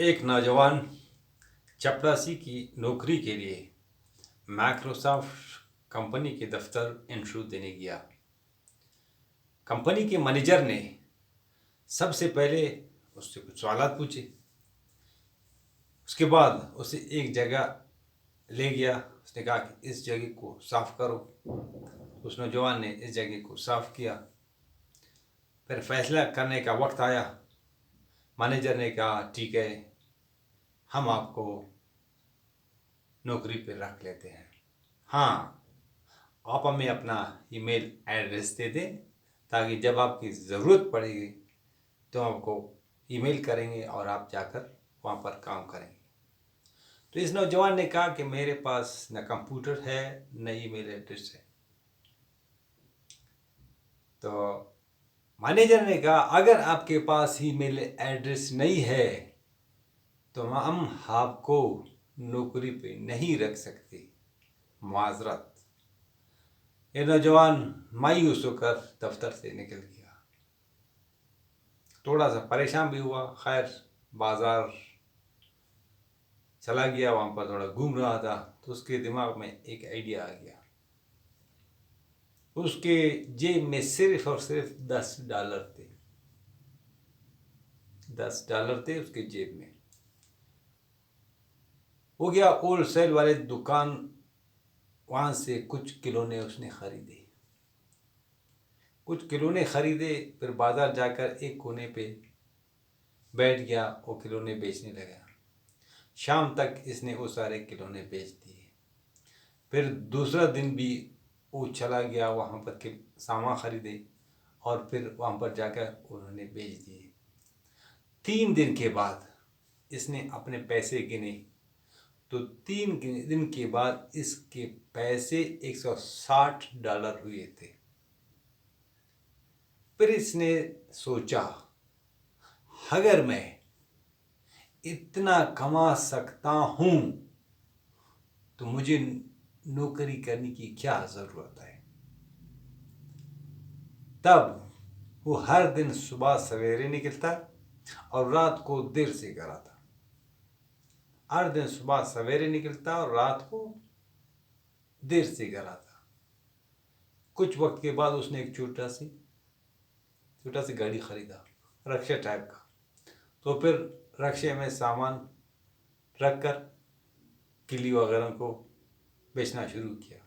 एक नौजवान चपरासी की नौकरी के लिए माइक्रोसॉफ्ट कंपनी के दफ्तर इंटरव्यू देने गया। कंपनी के मैनेजर ने सबसे पहले उससे कुछ सवाल पूछे। उसके बाद उसे एक जगह ले गया। उसने कहा कि इस जगह को साफ़ करो। उस नौजवान ने इस जगह को साफ़ किया। फिर फैसला करने का वक्त आया। मैनेजर ने कहा, ठीक है हम आपको नौकरी पर रख लेते हैं। हाँ आप हमें अपना ईमेल एड्रेस दे दें, ताकि जब आपकी ज़रूरत पड़ेगी तो आपको ईमेल करेंगे और आप जाकर वहाँ पर काम करेंगे। तो इस नौजवान ने कहा कि मेरे पास न कंप्यूटर है, न ईमेल एड्रेस है। तो मैनेजर ने कहा, अगर आपके पास ईमेल एड्रेस नहीं है तो हम आपको नौकरी पे नहीं रख सकते। माजरत। ये नौजवान मायूस होकर दफ्तर से निकल गया। थोड़ा सा परेशान भी हुआ। खैर, बाज़ार चला गया, वहाँ पर थोड़ा घूम रहा था तो उसके दिमाग में एक आइडिया आ गया। उसके जेब में सिर्फ़ और सिर्फ़ दस डॉलर थे। दस डॉलर थे उसके जेब में। हो गया होल सेल वाले दुकान, वहाँ से कुछ खिलौने उसने खरीदे। कुछ खिलौने खरीदे, फिर बाज़ार जाकर एक कोने पे बैठ गया वो खिलौने बेचने लगा। शाम तक इसने वो सारे खिलौने बेच दिए। फिर दूसरा दिन भी वो चला गया, वहाँ पर सामान खरीदे और फिर वहाँ पर जाकर उन्होंने बेच दिए। तीन दिन के बाद इसने अपने पैसे गिने। तो तीन दिन के बाद इसके पैसे 160 डॉलर हुए थे। फिर इसने सोचा, अगर मैं इतना कमा सकता हूँ तो मुझे नौकरी करने की क्या ज़रूरत है? तब वो हर दिन सुबह सवेरे निकलता और रात को देर से घर आता। हर दिन सुबह सवेरे निकलता और रात को देर से घर आता। कुछ वक्त के बाद उसने एक छोटा सी छोटा सी गाड़ी खरीदा, रक्षा टाइप का। तो फिर रक्षे में सामान रख कर किली वगैरह को बेचना शुरू किया।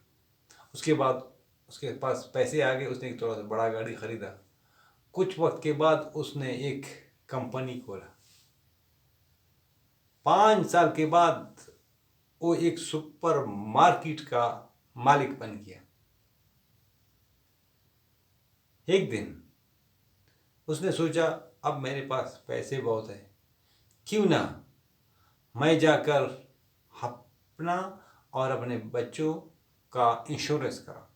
उसके बाद उसके पास पैसे आ गए, उसने एक थोड़ा सा बड़ा गाड़ी ख़रीदा। कुछ वक्त के बाद उसने एक कंपनी खोला। पाँच साल के बाद वो एक सुपर मार्केट का मालिक बन गया। एक दिन उसने सोचा, अब मेरे पास पैसे बहुत है। क्यों ना मैं जाकर अपना और अपने बच्चों का इंश्योरेंस करा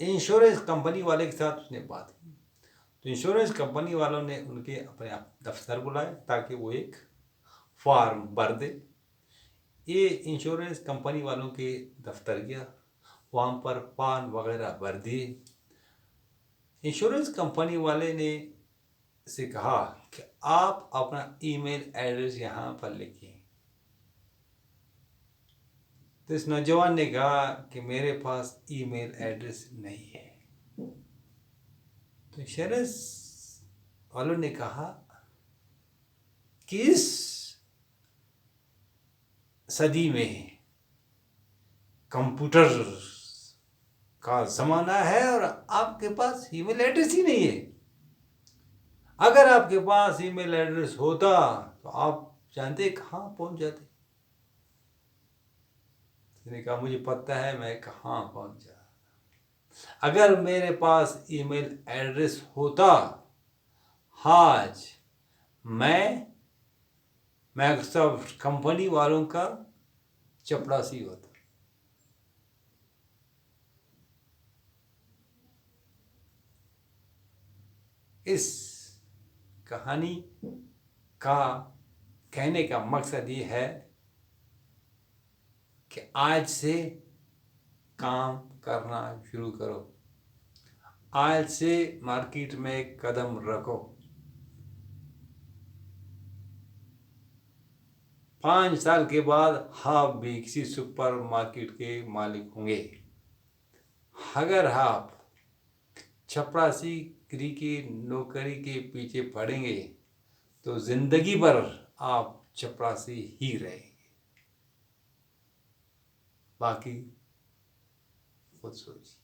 इंश्योरेंस कंपनी वाले के साथ उसने बात की। तो इंश्योरेंस कंपनी वालों ने उनके अपने दफ्तर बुलाए ताकि वो एक फॉर्म भर दे। ये इंश्योरेंस कंपनी वालों के दफ्तर गया, वहाँ पर पान वगैरह भर दिए। इंश्योरेंस कंपनी वाले ने से कहा कि आप अपना ईमेल एड्रेस यहाँ पर लिखिए तो इस नौजवान ने कहा कि मेरे पास ईमेल एड्रेस नहीं है। तो इंश्योरेंस वालों ने कहा कि इस सदी में कंप्यूटर का ज़माना है और आपके पास ईमेल एड्रेस ही नहीं है। अगर आपके पास ईमेल एड्रेस होता तो आप जानते कहाँ पहुँच जाते। उसने कहा, मुझे पता है मैं कहाँ पहुँचा अगर मेरे पास ईमेल एड्रेस होता, आज मैं माइक्रोसॉफ्ट कंपनी वालों का चपड़ासी होता। इस कहानी का कहने का मकसद ये है कि आज से काम करना शुरू करो। आज से मार्केट में कदम रखो। पाँच साल के बाद आप भी किसी सुपर मार्केट के मालिक होंगे। अगर आप छपरासी गिरी की नौकरी के पीछे पड़ेंगे तो ज़िंदगी भर आप चपरासी ही रहेंगे। बाकी, खुद सोचिए।